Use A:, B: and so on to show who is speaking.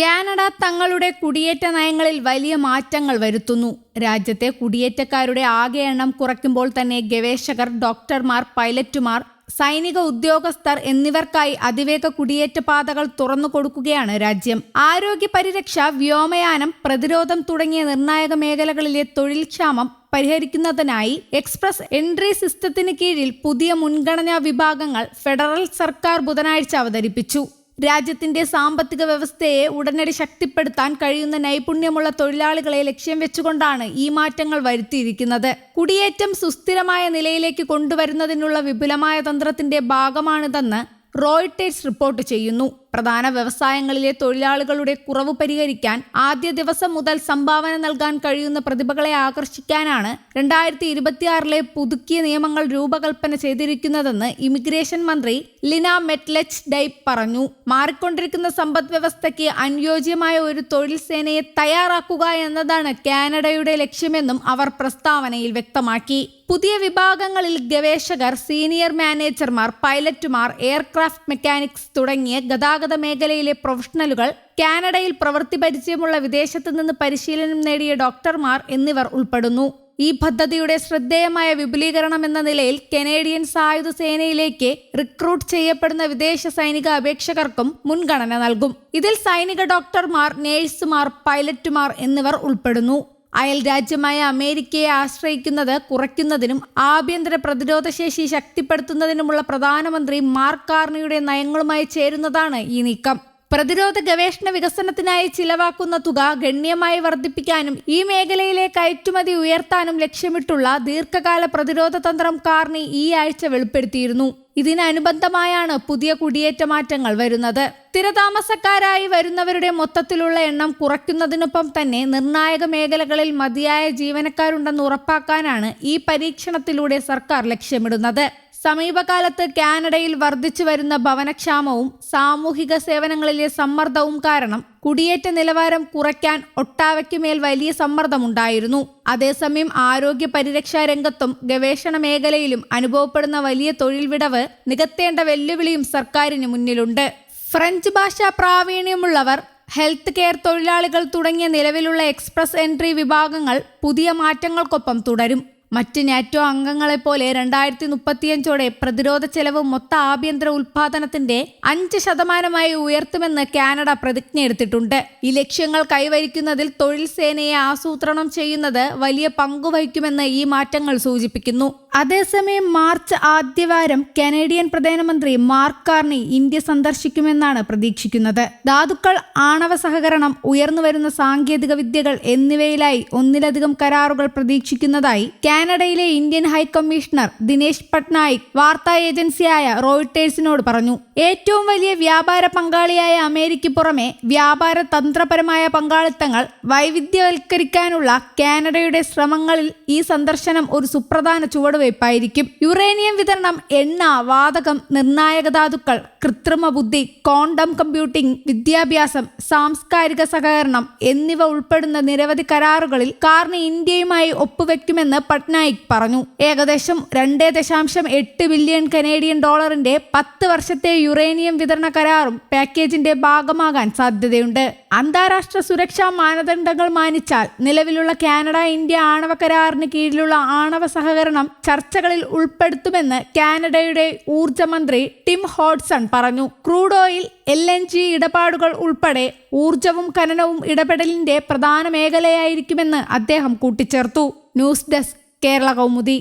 A: Canada തങ്ങളുടെ കുടിയേറ്റ നയങ്ങളിൽ വലിയ മാറ്റങ്ങൾ വരുത്തുന്നു. രാജ്യത്തെ കുടിയേറ്റക്കാരുടെ ആകെ എണ്ണം കുറയ്ക്കുമ്പോൾ തന്നെ ഗവേഷകർ ഡോക്ടർമാർ പൈലറ്റുമാർ സൈനിക ഉദ്യോഗസ്ഥർ എന്നിവർക്കായി അതിവേഗ കുടിയേറ്റ പാതകൾ തുറന്നു കൊടുക്കുകയാണ് രാജ്യം. ആരോഗ്യ പരിരക്ഷ വ്യോമയാനം പ്രതിരോധം തുടങ്ങിയ നിർണായക മേഖലകളിലെ തൊഴിൽ ക്ഷാമം പരിഹരിക്കുന്നതിനായി എക്സ്പ്രസ് എൻട്രി സിസ്റ്റത്തിന് കീഴിൽ പുതിയ മുൻഗണനാ വിഭാഗങ്ങൾ ഫെഡറൽ സർക്കാർ ബുധനാഴ്ച അവതരിപ്പിച്ചു. രാജ്യത്തിന്റെ സാമ്പത്തിക വ്യവസ്ഥയെ ഉടനടി ശക്തിപ്പെടുത്താൻ കഴിയുന്ന നൈപുണ്യമുള്ള തൊഴിലാളികളെ ലക്ഷ്യം വെച്ചുകൊണ്ടാണ് ഈ മാറ്റങ്ങൾ വരുത്തിയിരിക്കുന്നത്. കുടിയേറ്റം സുസ്ഥിരമായ നിലയിലേക്ക് കൊണ്ടുവരുന്നതിനുള്ള വിപുലമായ തന്ത്രത്തിന്റെ ഭാഗമാണിതെന്ന് റോയിട്ടേഴ്സ് റിപ്പോർട്ട് ചെയ്യുന്നു. പ്രധാന വ്യവസായങ്ങളിലെ തൊഴിലാളികളുടെ കുറവ് പരിഹരിക്കാൻ ആദ്യ ദിവസം മുതൽ സംഭാവന നൽകാൻ കഴിയുന്ന പ്രതിഭകളെ ആകർഷിക്കാനാണ് രണ്ടായിരത്തി ഇരുപത്തിയാറിലെ പുതുക്കിയ നിയമങ്ങൾ രൂപകൽപ്പന ചെയ്തിരിക്കുന്നതെന്ന് ഇമിഗ്രേഷൻ മന്ത്രി ലിന മെറ്റ്ലെച്ച് ഡൈ പറഞ്ഞു. മാറിക്കൊണ്ടിരിക്കുന്ന സമ്പദ് വ്യവസ്ഥയ്ക്ക് അനുയോജ്യമായ ഒരു തൊഴിൽ സേനയെ തയ്യാറാക്കുക എന്നതാണ് കാനഡയുടെ ലക്ഷ്യമെന്നും അവർ പ്രസ്താവനയിൽ വ്യക്തമാക്കി. പുതിയ വിഭാഗങ്ങളിൽ ഗവേഷകർ സീനിയർ മാനേജർമാർ പൈലറ്റുമാർ എയർക്രാഫ്റ്റ് മെക്കാനിക്സ് തുടങ്ങിയ ഗതാഗത മേഖലയിലെ പ്രൊഫഷണലുകൾ കാനഡയിൽ പ്രവൃത്തി പരിചയമുള്ള വിദേശത്തു നിന്ന് പരിശീലനം നേടിയ ഡോക്ടർമാർ എന്നിവർ ഉൾപ്പെടുന്നു. ഈ പദ്ധതിയുടെ ശ്രദ്ധേയമായ വിപുലീകരണം എന്ന നിലയിൽ കനേഡിയൻ സായുധ സേനയിലേക്ക് റിക്രൂട്ട് ചെയ്യപ്പെടുന്ന വിദേശ സൈനിക അപേക്ഷകർക്കും മുൻഗണന നൽകും. ഇതിൽ സൈനിക ഡോക്ടർമാർ നേഴ്സുമാർ പൈലറ്റുമാർ എന്നിവർ ഉൾപ്പെടുന്നു. അയൽ രാജ്യമായ അമേരിക്കയെ ആശ്രയിക്കുന്നത് കുറയ്ക്കുന്നതിനും ആഭ്യന്തര പ്രതിരോധ പ്രതിരോധശേഷി ശക്തിപ്പെടുത്തുന്നതിനുമുള്ള പ്രധാനമന്ത്രി മാർക്ക് കാർണിയുടെ നയങ്ങളുമായി ചേരുന്നതാണ് ഈ നീക്കം. പ്രതിരോധ ഗവേഷണ വികസനത്തിനായി ചിലവാക്കുന്ന തുക ഗണ്യമായി വർദ്ധിപ്പിക്കാനും ഈ മേഖലയിലെ കയറ്റുമതി ഉയർത്താനും ലക്ഷ്യമിട്ടുള്ള ദീർഘകാല പ്രതിരോധ തന്ത്രം കാർണി ഈ ആഴ്ച വെളിപ്പെടുത്തിയിരുന്നു. ഇതിനനുബന്ധമായാണ് പുതിയ കുടിയേറ്റ മാറ്റങ്ങൾ വരുന്നത്. സ്ഥിരതാമസക്കാരായി വരുന്നവരുടെ മൊത്തത്തിലുള്ള എണ്ണം കുറയ്ക്കുന്നതിനൊപ്പം തന്നെ നിർണായക മേഖലകളിൽ മതിയായ ജീവനക്കാരുണ്ടെന്ന് ഉറപ്പാക്കാനാണ് ഈ പരീക്ഷണത്തിലൂടെ സർക്കാർ ലക്ഷ്യമിടുന്നത്. സമീപകാലത്ത് കാനഡയിൽ വർദ്ധിച്ചു വരുന്ന ഭവനക്ഷാമവും സാമൂഹിക സേവനങ്ങളിലെ സമ്മർദ്ദവും കാരണം കുടിയേറ്റ നിലവാരം കുറയ്ക്കാൻ ഒട്ടാവയ്ക്കുമേൽ വലിയ സമ്മർദ്ദമുണ്ടായിരുന്നു. അതേസമയം ആരോഗ്യ പരിരക്ഷാ രംഗത്തും ഗവേഷണ മേഖലയിലും അനുഭവപ്പെടുന്ന വലിയ തൊഴിൽ വിടവ് നികത്തേണ്ട വെല്ലുവിളിയും സർക്കാരിന് മുന്നിലുണ്ട്. ഫ്രഞ്ച് ഭാഷാ പ്രാവീണ്യമുള്ളവർ ഹെൽത്ത് കെയർ തൊഴിലാളികൾ തുടങ്ങിയ നിലവിലുള്ള എക്സ്പ്രസ് എൻട്രി വിഭാഗങ്ങൾ പുതിയ മാറ്റങ്ങൾക്കൊപ്പം തുടരും. മറ്റ് നാറ്റോ അംഗങ്ങളെപ്പോലെ രണ്ടായിരത്തി മുപ്പത്തിയഞ്ചോടെ പ്രതിരോധ ചെലവ് മൊത്ത ആഭ്യന്തര ഉൽപാദനത്തിന്റെ അഞ്ച് ശതമാനമായി ഉയർത്തുമെന്ന് കാനഡ പ്രതിജ്ഞ പ്രതിജ്ഞയെടുത്തിട്ടുണ്ട് ഈ ലക്ഷ്യങ്ങൾ കൈവരിക്കുന്നതിൽ തൊഴിൽ സേനയെ ആസൂത്രണം ചെയ്യുന്നത് വലിയ പങ്കുവഹിക്കുമെന്ന് ഈ മാറ്റങ്ങൾ സൂചിപ്പിക്കുന്നു. അതേസമയം മാർച്ച് ആദ്യവാരം കനേഡിയൻ പ്രധാനമന്ത്രി മാർക്ക് കാർണി ഇന്ത്യ സന്ദർശിക്കുമെന്നാണ് പ്രതീക്ഷിക്കുന്നത്. ധാതുക്കൾ ആണവ സഹകരണം ഉയർന്നുവരുന്ന സാങ്കേതിക വിദ്യകൾ എന്നിവയിലായി ഒന്നിലധികം കരാറുകൾ പ്രതീക്ഷിക്കുന്നതായി കാനഡയിലെ ഇന്ത്യൻ ഹൈക്കമ്മീഷണർ ദിനേശ് പട്നായിക് വാർത്താ ഏജൻസിയായ റോയിട്ടേഴ്സിനോട് പറഞ്ഞു. ഏറ്റവും വലിയ വ്യാപാര പങ്കാളിയായ അമേരിക്ക പുറമെ വ്യാപാര തന്ത്രപരമായ പങ്കാളിത്തങ്ങൾ വൈവിധ്യവൽക്കരിക്കാനുള്ള കാനഡയുടെ ശ്രമങ്ങളിൽ ഈ സന്ദർശനം ഒരു സുപ്രധാന ചുവടുവയ്പായിരിക്കും യുറേനിയം വിതരണം എണ്ണ വാതകം നിർണായക ധാതുക്കൾ കൃത്രിമ ബുദ്ധി ക്വാണ്ടം കമ്പ്യൂട്ടിംഗ് വിദ്യാഭ്യാസം സാംസ്കാരിക സഹകരണം എന്നിവ ഉൾപ്പെടുന്ന നിരവധി കരാറുകളിൽ കാർണി ഇന്ത്യയുമായി ഒപ്പുവെക്കുമെന്ന് പട്നായിക് പറഞ്ഞു. ഏകദേശം രണ്ട് ദശാംശം എട്ട് ബില്യൺ കനേഡിയൻ ഡോളറിന്റെ പത്ത് വർഷത്തെ യുറേനിയം വിതരണ കരാറും പാക്കേജിന്റെ ഭാഗമാകാൻ സാധ്യതയുണ്ട്. അന്താരാഷ്ട്ര സുരക്ഷാ മാനദണ്ഡങ്ങൾ മാനിച്ചാൽ നിലവിലുള്ള കാനഡ ഇന്ത്യ ആണവ കരാറിന് കീഴിലുള്ള ആണവ സഹകരണം ചർച്ചകളിൽ ഉൾപ്പെടുത്തുമെന്ന് കാനഡയുടെ ഊർജമന്ത്രി ടിം ഹോഡ്സൺ പറഞ്ഞു. Crude oil L N G ഇടപാടുകൾ ഉൾപ്പെടെ ഊർജവും ഖനനവും ഇടപെടലിന്റെ പ്രധാന മേഖലയായിരിക്കുമെന്ന് അദ്ദേഹം കൂട്ടിച്ചേർത്തു. News desk Kerala Kaumudi.